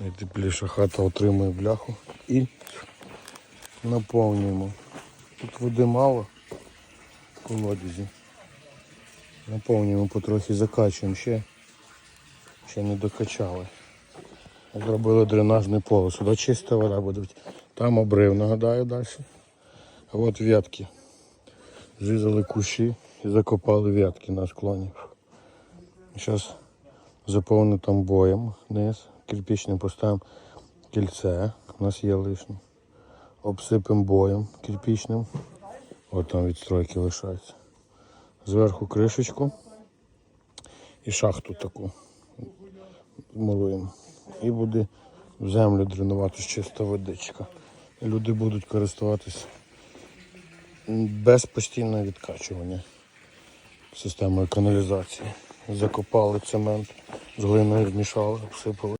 Найтепліша хата отримує бляху і наповнюємо. Тут води мало в колодязі. Наповнюємо потрохи, закачуємо ще. Ще не докачали. Зробили дренажне поле. Сюди чиста вода буде. Там обрив, нагадаю далі. А от в'ятки. Зрізали кущі і закопали в'ятки на склоні. Зараз заповнимо там боєм низ, кирпичним поставимо кільце, у нас є лишнє. Обсипемо боєм кирпичним. От там відстройки лишаються. Зверху кришечку і шахту таку муруємо. І буде в землю дренуватись чиста водичка. Люди будуть користуватись без постійного відкачування системою каналізації. Закопали цемент, з глиною змішали, обсипали.